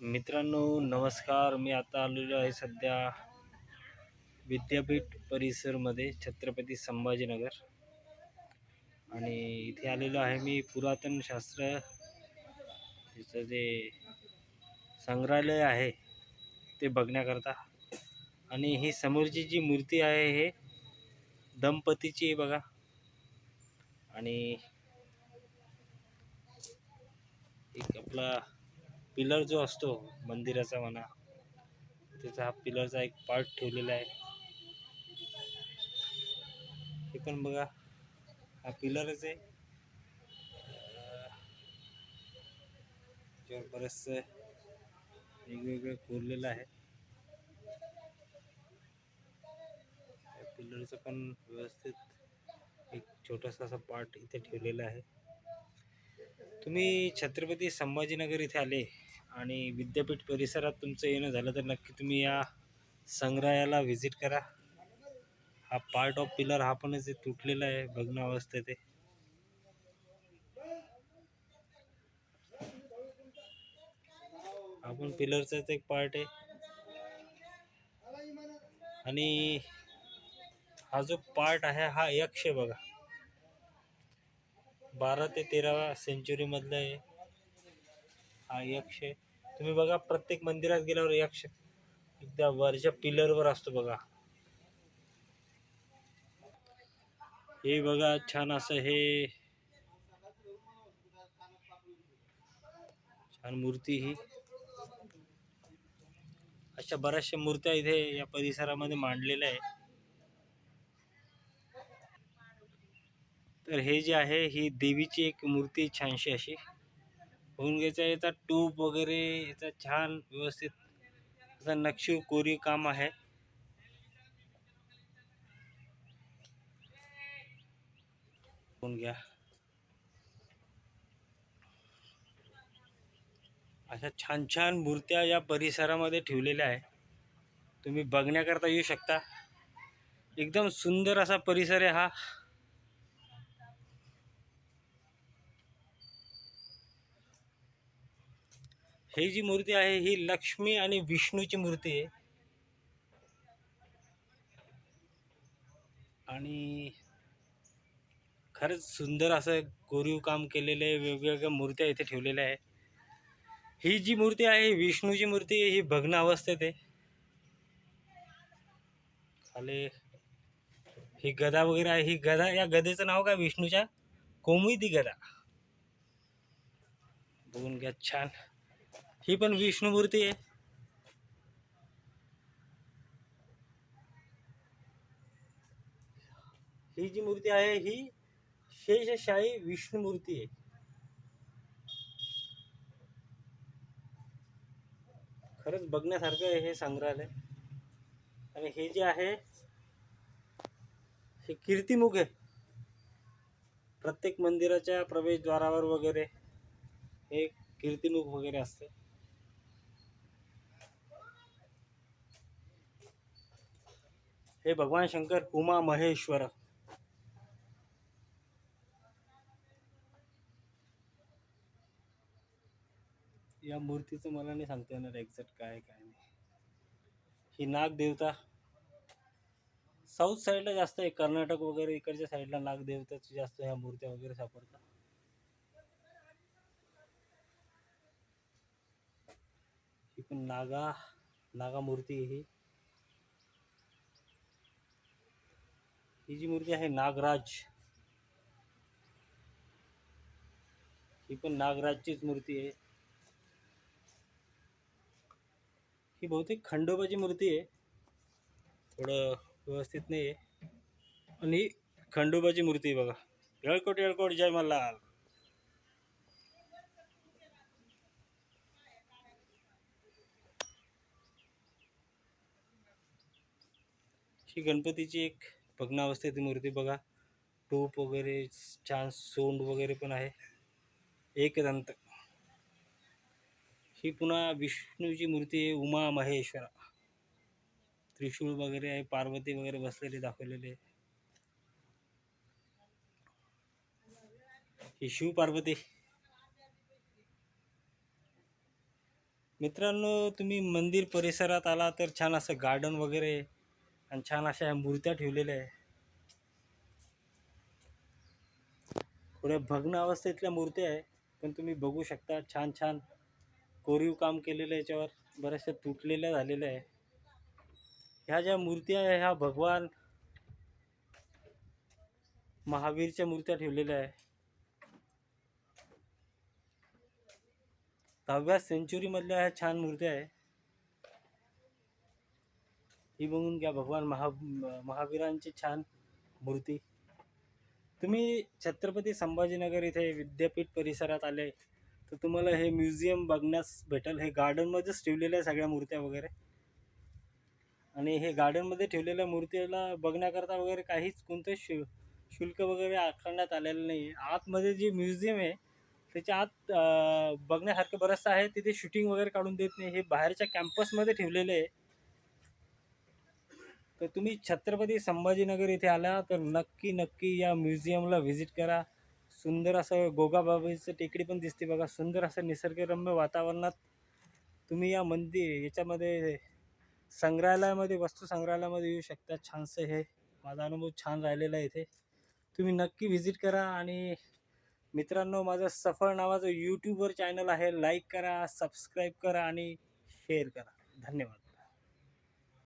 मित्रांनो नमस्कार. मी आता आलेलो आहे सध्या विद्यापीठ परिसरमध्ये छत्रपती संभाजीनगर. आणि इथे आलेलो आहे मी पुरातन शास्त्र याचं जे संग्रहालय आहे ते बघण्याकरता. आणि ही समोरची जी मूर्ती आहे हे दंपतीची बघा. आणि एक आपला पिलर जो असतो मंदिराचा म्हणा त्याचा हा पिलरचा एक पार्ट ठेवलेला आहे. हे पण बघा हा पिलरच आहे. त्याच्यावर बरंचसं वेगवेगळं कोरलेलं आहे. पिलरचं पण व्यवस्थित एक छोटासा असा पार्ट इथे ठेवलेला आहे. तुम्ही छत्रपती संभाजीनगर इथे आले? आणि विद्यापीठ परिसरात तुमचं येणं झालं तर नक्की तुम्ही या संग्रहालयाला व्हिजिट करा. हा पार्ट ऑफ पिलर हा पण तुटलेला आहे भग्न अवस्थेत आहे. आपण पिलरचाच एक पार्ट आहे. आणि हा जो पार्ट आहे हा यक्ष आहे बघा. बारा ते तेराव्या सेंचुरी मधला आहे. हा यक्ष आहे. तुम्ही बघा प्रत्येक मंदिरात गेल्यावर यक्ष एकदा वरच्या पिलरवर असतो बघा. हे बघा छान असं हे. छान मूर्ती ही. अशा बऱ्याचशा मूर्त्या इथे या परिसरामध्ये मांडलेल्या आहे तर हे जे आहे ही देवीची एक मूर्ती छानशी अशी. होऊन घ्यायचा याचा ट्यूब वगैरे याचा छान व्यवस्थित असा नक्षीव कोरीव काम आहे. होऊन घ्या. अशा छान छान मूर्त्या या परिसरामध्ये ठेवलेल्या आहे. तुम्ही बघण्याकरता येऊ शकता. एकदम सुंदर असा परिसर आहे हा. ही जी मूर्ती आहे ही लक्ष्मी आणि विष्णूची मूर्ती आहे. आणि खरंच सुंदर असं कोरीव काम केलेलं आहे वेगवेगळ्या मूर्त्या इथे ठेवलेल्या आहे ही जी मूर्ती आहे विष्णूची मूर्ती आहे ही भग्न अवस्थेत आहे. खाली ही गदा वगैरे आहे. ही गदा या गदेचं नाव काय? विष्णूच्या? कोमुदी गदा. बघून घ्या छान. ही पण विष्णू मूर्ती आहे. ही जी मूर्ती आहे ही शेषशाही विष्णू मूर्ती आहे. खरंच बघण्यासारखं आहे हे संग्रहालय. आणि हे जे आहे हे कीर्तिमुख आहे. प्रत्येक मंदिराच्या प्रवेशद्वारावर वगैरे हे कीर्तिमुख वगैरे असते. हे भगवान शंकर उमा महेश्वर. या मूर्तीचं मला नाही सांगता येणार एक्झॅक्ट काय काय नाही. ही नाग देवता साऊथ साईडला जास्त आहे कर्नाटक वगैरे इकडच्या साईडला नागदेवताची जास्त ह्या मूर्त्या वगैरे सापडतात. ही पण नागा नागा मूर्ती ही. ही जी मूर्ती आहे नागराज ही पण नागराजचीच मूर्ती आहे. ही बहुतेक खंडोबाची मूर्ती आहे. थोडं व्यवस्थित नाही आहे आणि ही खंडोबाची मूर्ती आहे बघा. येळकोट येळकोट जय मल्हार. ही गणपतीची एक भग्नावस्थेची मूर्ती बघा. टूप वगैरे छान सोंड वगैरे पण आहे. एक दंत ही पुन्हा विष्णूची मूर्ती आहे उमा महेश्वरा. त्रिशूळ वगैरे आहे पार्वती वगैरे बसलेली दाखवलेली. आहे ही शिव पार्वती. मित्रांनो तुम्ही मंदिर परिसरात आला तर छान असं गार्डन वगैरे आहे. आणि छान अशा ह्या मूर्त्या ठेवलेल्या आहे. थोड्या भग्न अवस्थेतल्या मूर्त्या आहे पण तुम्ही बघू शकता छान छान कोरीव काम केलेलं आहे याच्यावर बऱ्याचशा तुटलेल्या झालेल्या आहे. ह्या ज्या मूर्त्या आहे ह्या भगवान महावीरच्या मूर्त्या ठेवलेल्या आहे. दहाव्या सेंचुरीमधल्या ह्या छान मूर्त्या आहे. ही बघून घ्या भगवान महा महावीरांची छान मूर्ती. तुम्ही छत्रपती संभाजीनगर इथे विद्यापीठ परिसरात आले तर तुम्हाला हे म्युझियम बघण्यास भेटेल. हे गार्डनमध्येच ठेवलेल्या आहे सगळ्या मूर्त्या वगैरे. आणि हे गार्डनमध्ये ठेवलेल्या मूर्तीला बघण्याकरता वगैरे काहीच कोणतं शु शुल्क वगैरे आकारण्यात आलेलं नाही आहे आतमध्ये जे म्युझियम आहे त्याच्या आत बघण्यासारखं बरंचसं आहे. तिथे शूटिंग वगैरे काढून देत नाही. हे बाहेरच्या कॅम्पसमध्ये ठेवलेले आहे. तर तुम्ही छत्रपती संभाजीनगर इथे आला तर नक्की नक्की या म्युझियमला व्हिजिट करा. सुंदर असं गोगाबाबाईचं टेकडी पण दिसते बघा. सुंदर असं निसर्गरम्य वातावरणात तुम्ही या मंदिर याच्यामध्ये संग्रहालयामध्ये वस्तू संग्रहालयामध्ये येऊ शकता. छानसं हे माझा अनुभव छान राहिलेला आहे इथे. तुम्ही नक्की व्हिजिट करा आणि मित्रांनो माझं सफर नावाचं यूट्यूबवर चॅनल आहे. लाईक करा सबस्क्राईब करा आणि शेअर करा. धन्यवाद.